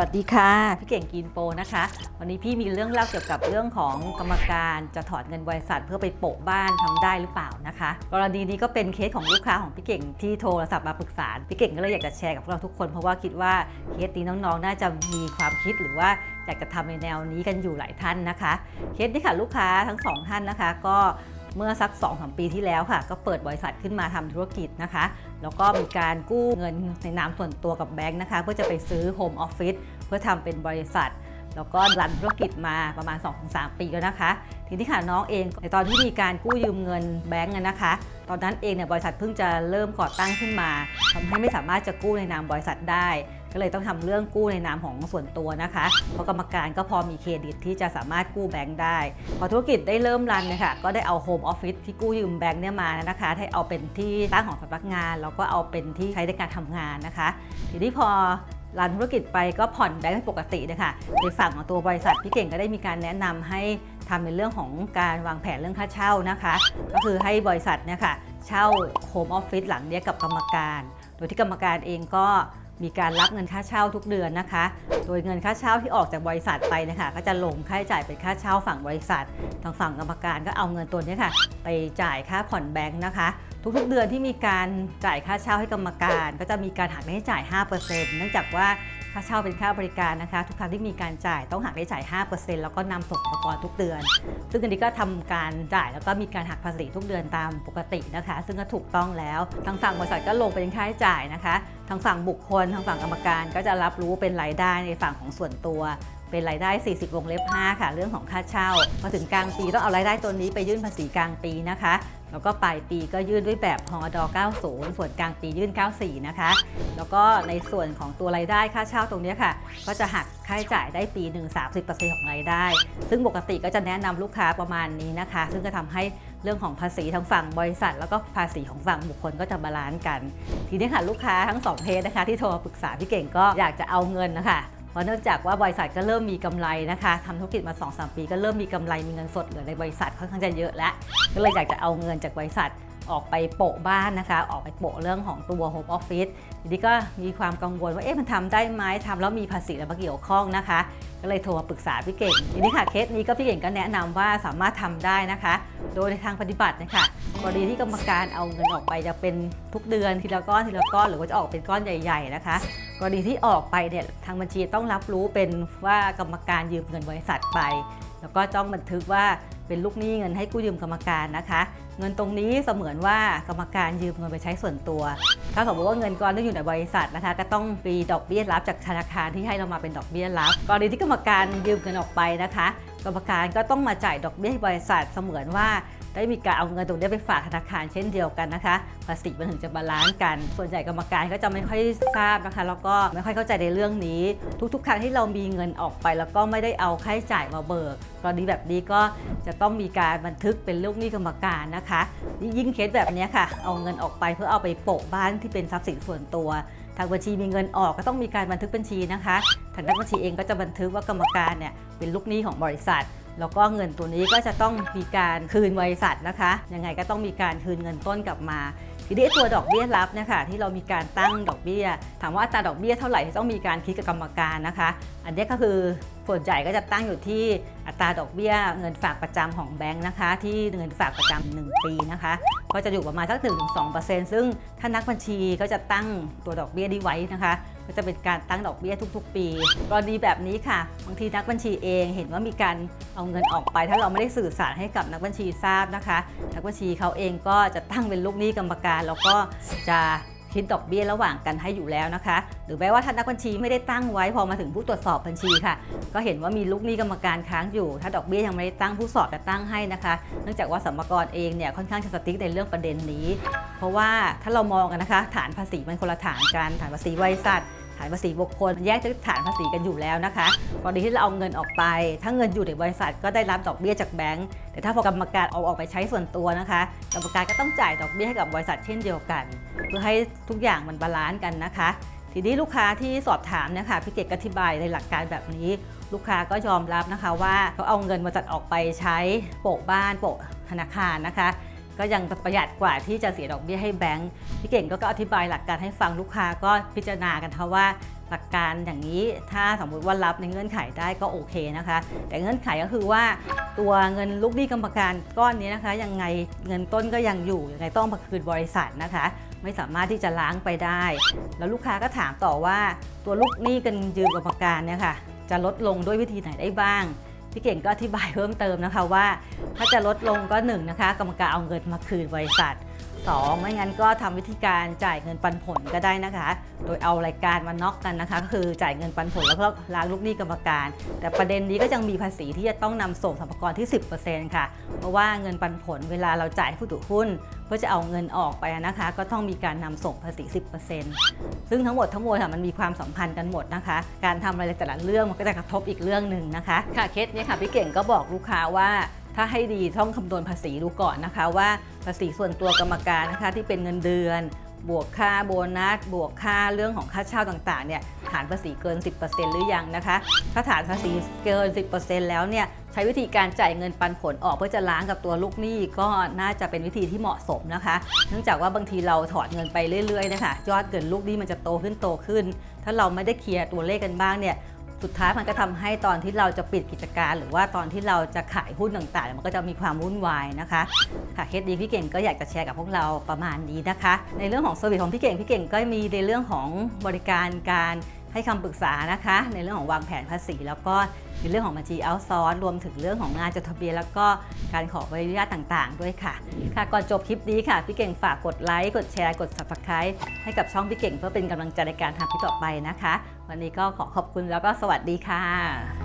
วัสดีค่ะ พี่เก่งกินโปนะคะ วันนี้พี่มีเรื่องเล่าเกี่ยวกับเรื่องของกรรมการจะถอนเงินบริษัทเพื่อไปโปะบ้านทำได้หรือเปล่านะคะ กรณีนี้ก็เป็นเคสของลูกค้าของพี่เก่งที่โทรศัพท์มาปรึกษาพี่เก่งก็เลยอยากจะแชร์กับพวกเราทุกคน เพราะว่าคิดว่าเคสนี้น้องๆ น่าจะมีความคิดหรือว่าอยากจะทำในแนวนี้กันอยู่หลายท่านนะคะ เคสนี้ค่ะลูกค้าทั้งสองท่านนะคะ ก็ เมื่อสัก2อสปีที่แล้วค่ะ ก็เปิดบริษัทขึ้นมาทำธุรกิจนะคะ แล้วก็มีการกู้เงินในนามส่วนตัวกับแบงค์นะคะ เพื่อจะไปซื้อโฮมออฟฟิศเพื่อทำเป็นบริษัท แล้วก็รันธุรกิจมาประมาณ 2-3 ปีแล้วนะคะ ทีนี้ค่ะน้องเองในตอนที่มีการกู้ยืมเงินแบงก์นะคะ ตอนนั้นเองเนี่ยบริษัทเพิ่งจะเริ่มก่อตั้งขึ้นมาทำให้ไม่สามารถจะกู้ในนามบริษัทได้ ก็เลยต้องทำเรื่องกู้ในนามของส่วนตัวนะคะ เพราะกรรมการก็พอมีเครดิตที่จะสามารถกู้แบงก์ได้ พอธุรกิจได้เริ่มรันเนี่ยค่ะก็ได้เอาโฮมออฟฟิศที่กู้ยืมแบงก์เนี่ยมานะคะ ให้เอาเป็นที่ตั้งของสำนักงานแล้วก็เอาเป็นที่ใช้ในการทำงานนะคะ ทีนี้พอ รันธุรกิจไปก็ผ่อนแบงก์ปกตินะคะในฝั่งของตัวบริษัทพี่เก่งก็ได้มีการแนะนำให้ทำในเรื่องของการวางแผนเรื่องค่าเช่านะคะ ก็คือให้บริษัทเนี่ยค่ะเช่าโฮมออฟฟิศหลังเนี้ยกับกรรมการ โดยที่กรรมการเองก็มีการรับเงินค่าเช่าทุกเดือนนะคะ โดยเงินค่าเช่าที่ออกจากบริษัทไปนะคะ ก็จะลงค่าใช้จ่ายเป็นค่าเช่าฝั่งบริษัท ทางฝั่งกรรมการก็เอาเงินตัวนี้ค่ะ ไปจ่ายค่าผ่อนแบงค์นะคะ ทุกๆเดือนที่มีการจ่ายค่าเช่าให้กรรมการ ก็จะมีการหักค่าใช้จ่าย 5%เนื่องจากว่าค่าเช่าเป็นค่าบริการนะคะ ทุกครั้งที่มีการจ่ายต้องหักค่าใช้จ่าย 5%แล้วก็นำส่งอุปกรณ์ทุกเดือน ซึ่งอันนี้ก็ทำการจ่ายแล้วก็มีการหักภาษีทุกเดือนตามปกตินะคะ ซึ่งก็ถูกต้องแล้วทางฝั่งบริษัทก็ลงเป็นค่าใช้จ่ายนะคะทางฝั่งบุคคลทางฝั่งกรรมการก็จะรับรู้เป็นรายได้ในฝั่งของส่วนตัวเป็นรายได้ 40 วงเล็บ 5 ค่ะ เรื่องของค่าเช่า พอถึงกลางปีต้องเอารายได้ตัวนี้ไปยื่นภาษีกลางปีนะคะ แล้วก็ปลายปีก็ยื่นด้วยแบบพอดอ90 ส่วนกลางปียื่น 94 นะคะ แล้วก็ในส่วนของตัวรายได้ค่าเช่าตรงนี้ค่ะ ก็จะหักค่าใช้จ่ายได้ปีหนึ่ง30%ของรายได้ ซึ่งปกติก็จะแนะนำลูกค้าประมาณนี้นะคะ ซึ่งก็ทำให้เรื่องของภาษีทางฝั่งบริษัท แล้วก็ภาษีของฝั่งบุคคลก็จะบาลานซ์กัน ทีนี้ค่ะลูกค้าทั้งสองเพจนะคะ ที่โทรปรึกษาพี่เก่งก็อยากจะเอาเงินนะคะ เพราะเนื่องจากว่าบริษัทก็เริ่มมีกำไรนะคะทำธุรกิจมา2-3ปีก็เริ่มมีกำไรมีเงินสดเหลือในบริษัทค่อนข้างจะเยอะแล้ว ก็เลยอยากจะเอาเงินจากบริษัทออกไปโปะบ้านนะคะ ออกไปโปะเรื่องของตัว Home Office ทีนี้ก็มีความกังวลว่าเอ๊ะมันทำได้ไหมทำแล้วมีภาษีอะไรมาเกี่ยวข้องนะคะ ก็เลยโทรมาปรึกษาพี่เก่งทีนี้ค่ะเคสนี้ก็พี่เก่งก็แนะนำว่าสามารถทำได้นะคะ โดยในทางปฏิบัตินะคะกรณีที่กรรมการเอาเงินออกไปจะเป็นทุกเดือนทีละก้อนทีละก้อนหรือว่าจะออกเป็นก้อนใหญ่ ๆ นะคะ กรณีที่ออกไปเนี่ยทางบัญชีต้องรับรู้เป็นว่ากรรมการยืมเงินบริษัทไป แล้วก็ต้องบันทึกว่าเป็นลูกหนี้เงินให้กู้ยืมกรรมการนะคะ เงินตรงนี้เสมือนว่ากรรมการยืมเงินไปใช้ส่วนตัว ถ้าสมมติว่าเงินก้อนที่อยู่ในบริษัทนะคะ ก็ต้องมีดอกเบี้ยรับจากธนาคารที่ให้เรามาเป็นดอกเบี้ยรับกรณีที่กรรมการยืมเงินออกไปนะคะ กรรมการก็ต้องมาจ่ายดอกเบี้ยให้บริษัทเสมือนว่า ได้มีการเอาเงินตรงนี้ไปฝากธนาคารเช่นเดียวกันนะคะ ภาษีมันถึงจะบาลานซ์กัน ส่วนใหญ่กรรมการก็จะไม่ค่อยทราบนะคะ แล้วก็ไม่ค่อยเข้าใจในเรื่องนี้ ทุกๆ ครั้งที่เรามีเงินออกไป แล้วก็ไม่ได้เอาค่าใช้จ่ายมาเบิกกรณีแบบนี้ก็จะต้องมีการบันทึกเป็นลูกหนี้กรรมการนะคะยิ่งเคสแบบนี้ค่ะ เอาเงินออกไปเพื่อเอาไปโปะบ้านที่เป็นทรัพย์สินส่วนตัวทางบัญชีมีเงินออกก็ต้องมีการบันทึกบัญชีนะคะ ทางนักบัญชีเองก็จะบันทึกว่ากรรมการเนี่ยเป็นลูกหนี้ของบริษัท แล้วก็เงินตัวนี้ก็จะต้องมีการคืนบริษัทนะคะ ยังไงก็ต้องมีการคืนเงินต้นกลับมา ทีนี้ตัวดอกเบี้ยรับนะคะที่เรามีการตั้งดอกเบี้ย ถามว่าอัตราดอกเบี้ยเท่าไหร่ที่ต้องมีการคิดกับกรรมการนะคะ อันนี้ก็คือส่วนใหญ่ก็จะตั้งอยู่ที่อัตราดอกเบี้ยเงินฝากประจำของแบงค์นะคะ ที่เงินฝากประจำ1ปีนะคะก็จะอยู่ประมาณสัก1-2%ซึ่งถ้านักบัญชีก็จะตั้งตัวดอกเบี้ยนี้ไว้นะคะ ก็จะเป็นการตั้งดอกเบี้ยทุก ๆ ปีกรณีแบบนี้ค่ะ บางทีนักบัญชีเองเห็นว่ามีการเอาเงินออกไป ถ้าเราไม่ได้สื่อสารให้กับนักบัญชีทราบนะคะ นักบัญชีเขาเองก็จะตั้งเป็นลูกหนี้กรรมการ แล้วก็จะคิดดอกเบี้ยระหว่างกันให้อยู่แล้วนะคะ หรือแม้ว่าถ้านักบัญชีไม่ได้ตั้งไว้พอมาถึงผู้ตรวจสอบบัญชีค่ะ ก็เห็นว่ามีลูกหนี้กรรมการค้างอยู่ ถ้าดอกเบี้ยยังไม่ได้ตั้งผู้สอบจะตั้งให้นะคะ เนื่องจากว่าสมภากรเองเนี่ยค่อนข้างจะสติ๊กในเรื่องประเด็นนี้ เพราะว่าถ้าเรามองกันนะคะ ฐานภาษีมันคนละฐานกันฐานภาษีบริษัทานภาษีบุคคล แยกจากฐานภาษีกันอยู่แล้วนะคะกรณีที่เราเอาเงินออกไป ถ้าเงินอยู่ในบริษัทก็ได้รับดอกเบี้ยจากแบงก์แต่ถ้าพอกรรมการเอาออกไปใช้ส่วนตัวนะคะกรรมการก็ต้องจ่ายดอกเบี้ยให้กับบริษัทเช่นเดียวกัน เพื่อให้ทุกอย่างมันบาลานซ์กันนะคะ ทีนี้ลูกค้าที่สอบถามนะคะพี่เกดก็อธิบายในหลักการแบบนี้ ลูกค้าก็ยอมรับนะคะว่าเขาเอาเงินมาจัดออกไปใช้โปะบ้านโปะธนาคารนะคะ ก็ยังประหยัดกว่าที่จะเสียดอกเบี้ยให้แบงก์พี่เก่งก็อธิบายหลักการให้ฟังลูกค้าก็พิจารณากันค่ะว่าหลักการอย่างนี้ถ้าสมมติว่ารับในเงื่อนไขได้ก็โอเคนะคะ แต่เงื่อนไขก็คือว่าตัวเงินลูกหนี้กรรมการก้อนนี้นะคะยังไงเงินต้นก็ยังอยู่ยังไงต้องมาคืนบริษัทนะคะ ไม่สามารถที่จะล้างไปได้ แล้วลูกค้าก็ถามต่อว่า ตัวลูกหนี้กันยืมกรรมการเนี่ยค่ะจะลดลงด้วยวิธีไหนได้บ้าง พี่เก่งก็อธิบายเพิ่มเติมนะคะว่า ถ้าจะลดลงก็1นงนะคะกรรมการเอาเงินมาคืนบริษัท 2 ไม่งั้นก็ทำวิธีการจ่ายเงินปันผลก็ได้นะคะ โดยเอารายการมาน็อกกันนะคะ ก็คือจ่ายเงินปันผลแล้วก็ล้างลูกหนี้กรรมการ แต่ประเด็นนี้ก็ยังมีภาษีที่จะต้องนำส่งสรรพากรที่ 10%ค่ะ เพราะว่าเงินปันผลเวลาเราจ่ายผู้ถือหุ้น เพื่อจะเอาเงินออกไปนะคะ ก็ต้องมีการนำส่งภาษี 10%ซึ่งทั้งหมดทั้งมวลค่ะมันมีความสัมพันธ์กันหมดนะคะ การทำอะไรแต่ละเรื่องมันก็จะกระทบอีกเรื่องหนึ่งนะคะ ค่ะเคสนี้ค่ะพี่เก่งก็บอกลูกค้าว่า ถ้าให้ดีต้องคำนวณภาษีดูก่อนนะคะว่าภาษีส่วนตัวกรรมการนะคะที่เป็นเงินเดือน บวกค่าโบนัส บวกค่าเรื่องของค่าเช่าต่างๆเนี่ยฐานภาษีเกิน 10%หรือยังนะคะ ถ้าฐานภาษีเกิน 10%แล้วเนี่ยใช้วิธีการจ่ายเงินปันผลออกเพื่อจะล้างกับตัวลูกหนี้ก็น่าจะเป็นวิธีที่เหมาะสมนะคะ เนื่องจากว่าบางทีเราถอดเงินไปเรื่อยๆนะคะยอดเงินลูกหนี้มันจะโตขึ้นโตขึ้น ถ้าเราไม่ได้เคลียร์ตัวเลขกันบ้างเนี่ย สุดท้ายมันก็ทำให้ตอนที่เราจะปิดกิจการ หรือว่าตอนที่เราจะขายหุ้นต่างๆ มันก็จะมีความวุ่นวายนะคะค่ะเคสดีพี่เก่งก็อยากจะแชร์กับพวกเราประมาณนี้นะคะ ในเรื่องของเซอร์วิสของพี่เก่งพี่เก่งก็มีในเรื่องของบริการการ ให้คำปรึกษานะคะ ในเรื่องของวางแผนภาษี แล้วก็ในเรื่องของบัญชีเอาซอร์รวมถึงเรื่องของงานจดทะเบียนแล้วก็การขอใบอนุญาตต่าง ๆ ด้วยค่ะ ค่ะก่อนจบคลิปนี้ค่ะ พี่เก่งฝากกดไลค์กดแชร์กด subscribe ให้กับช่องพี่เก่งเพื่อเป็นกำลังใจในการทำคลิปต่อไปนะคะ วันนี้ก็ขอขอบคุณแล้วก็สวัสดีค่ะ